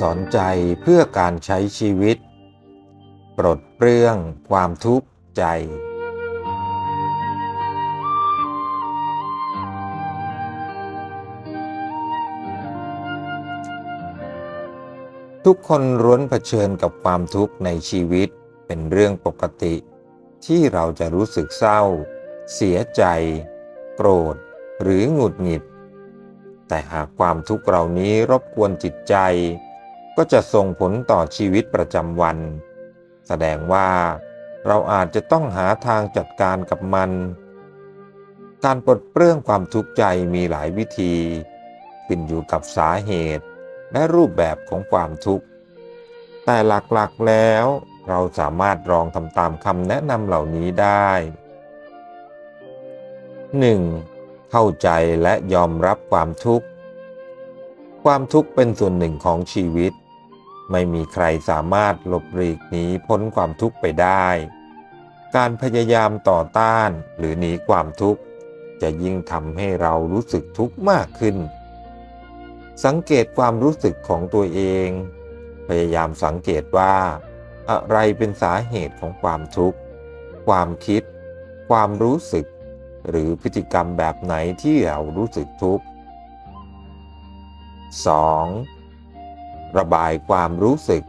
สอนใจเพื่อการใช้ชีวิต ปลดเปลื้องความทุกข์ใจ ทุกคนร้วนเผชิญกับความทุกข์ในชีวิตเป็นเรื่องปกติ ที่เราจะรู้สึกเศร้า เสียใจ โกรธ หรือหงุดหงิดแต่หากความทุกข์เหล่านี้รบกวนจิตใจ ก็จะส่งผลต่อชีวิตประจำวัน แสดงว่าเราอาจจะต้องหาทางจัดการกับมัน การปลดเปลื้องความทุกข์ใจมีหลายวิธีขึ้นอยู่กับสาเหตุและรูปแบบของความทุกข์ แต่หลักๆแล้วเราสามารถลองทำตามคำแนะนำเหล่านี้ได้ 1. เข้าใจและยอมรับความทุกข์ ความทุกข์เป็นส่วนหนึ่งของชีวิต ไม่มีใครสามารถหลบหลีกหนีพ้นความทุกข์ไปได้ การพยายามต่อต้านหรือหนีความทุกข์ จะยิ่งทำให้เรารู้สึกทุกข์มากขึ้น สังเกตความรู้สึกของตัวเอง พยายามสังเกตว่า อะไรเป็นสาเหตุของความทุกข์ ความคิด ความรู้สึก หรือพฤติกรรมแบบไหนที่เรารู้สึกทุกข์ 2. ระบายความรู้สึก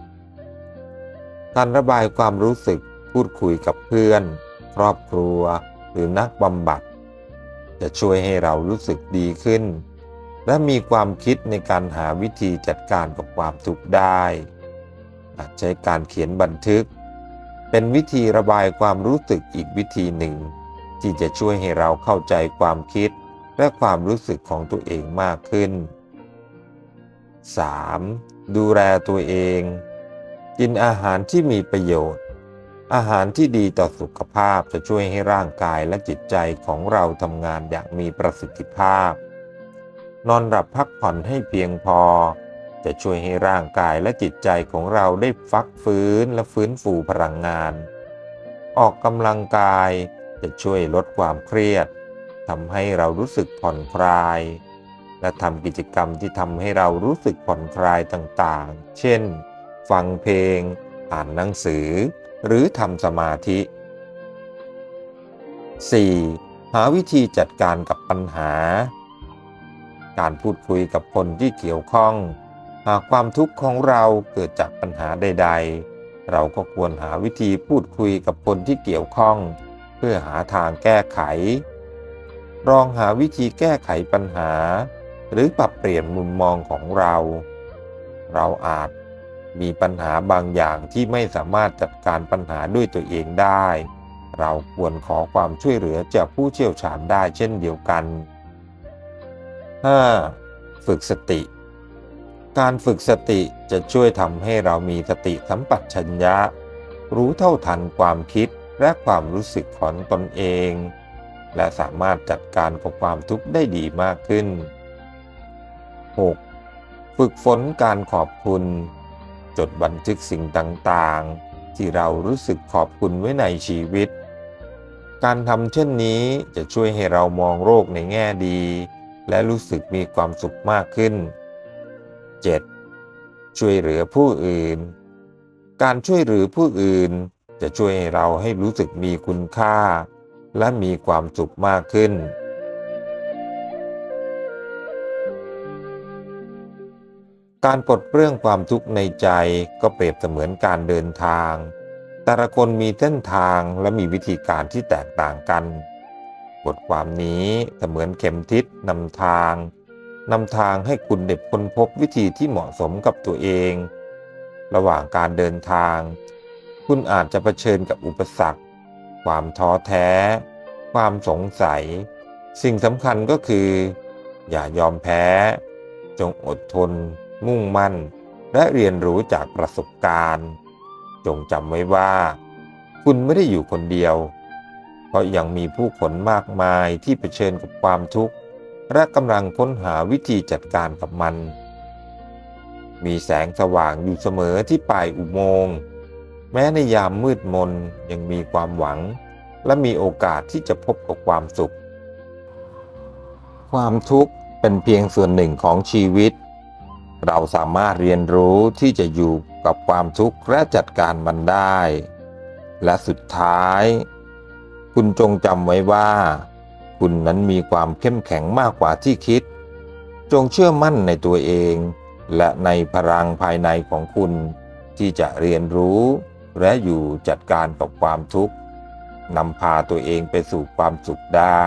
การระบายความรู้สึกพูดคุยกับเพื่อน ครอบครัว หรือนักบำบัด จะช่วยให้เรารู้สึกดีขึ้น และมีความคิดในการหาวิธีจัดการกับความทุกข์ได้ อาจใช้การเขียนบันทึก เป็นวิธีระบายความรู้สึกอีกวิธีหนึ่ง ที่จะช่วยให้เราเข้าใจความคิดและความรู้สึกของตัวเองมากขึ้น 3. ดูแลตัวเอง กินอาหารที่มีประโยชน์ อาหารที่ดีต่อสุขภาพจะช่วยให้ร่างกายและจิตใจของเราทำงานอย่างมีประสิทธิภาพ นอนหลับพักผ่อนให้เพียงพอ จะช่วยให้ร่างกายและจิตใจของเราได้ฟักฟื้นและฟื้นฟูพลังงาน ออกกำลังกายจะช่วยลดความเครียดทำให้เรารู้สึกผ่อนคลาย และทำกิจกรรมที่ทำให้เรารู้สึกผ่อนคลายต่างๆ เช่น ฟังเพลง อ่านหนังสือ หรือทำสมาธิ 4. หาวิธีจัดการกับปัญหา การพูดคุยกับคนที่เกี่ยวข้อง หากความทุกข์ของเราเกิดจากปัญหาใด ๆ เราก็ควรหาวิธีพูดคุยกับคนที่เกี่ยวข้อง เพื่อหาทางแก้ไขลองหาวิธีแก้ไขปัญหา หรือปรับเปลี่ยนมุมมองของเรา เราอาจมีปัญหาบางอย่างที่ไม่สามารถจัดการปัญหาด้วยตัวเองได้ เราควรขอความช่วยเหลือจากผู้เชี่ยวชาญได้เช่นเดียวกัน 5. ฝึกสติ การฝึกสติจะช่วยทำให้เรามีสติสัมปชัญญะ รู้เท่าทันความคิดและความรู้สึกของตนเอง และสามารถจัดการกับความทุกข์ได้ดีมากขึ้น 6. ฝึกฝนการขอบคุณ จดบันทึกสิ่งต่างๆ ที่เรารู้สึกขอบคุณไว้ในชีวิต การทำเช่นนี้จะช่วยให้เรามองโลกในแง่ดี และรู้สึกมีความสุขมากขึ้น 7. ช่วยเหลือผู้อื่น การช่วยเหลือผู้อื่น จะช่วยให้เราให้รู้สึกมีคุณค่า และมีความสุขมากขึ้น การปลดเปลื้องความทุกข์ในใจก็เปรียบเสมือนการเดินทาง แต่ละคนมีเส้นทางและมีวิธีการที่แตกต่างกัน บทความนี้เสมือนเข็มทิศนำทางนำทางให้คุณเด็บค้นพบวิธีที่เหมาะสมกับตัวเอง ระหว่างการเดินทาง คุณอาจจะเผชิญกับอุปสรรค ความท้อแท้ ความสงสัย สิ่งสำคัญก็คือ อย่ายอมแพ้ จงอดทน มุ่งมั่น และเรียนรู้จากประสบการณ์ จงจำไว้ว่า คุณไม่ได้อยู่คนเดียว เพราะยังมีผู้คนมากมายที่เผชิญกับความทุกข์ และกำลังค้นหาวิธีจัดการกับมัน มีแสงสว่างอยู่เสมอที่ปลายอุโมงค์แม้ในยามมืดมนยังมีความหวัง และมีโอกาสที่จะพบกับความสุข ความทุกข์เป็นเพียงส่วนหนึ่งของชีวิต เราสามารถเรียนรู้ที่จะอยู่กับความทุกข์และจัดการมันได้ และสุดท้าย คุณจงจำไว้ว่า คุณนั้นมีความเข้มแข็งมากกว่าที่คิด จงเชื่อมั่นในตัวเอง และในพลังภายในของคุณที่จะเรียนรู้ และอยู่จัดการกับความทุกข์นำพาตัวเองไปสู่ความสุขได้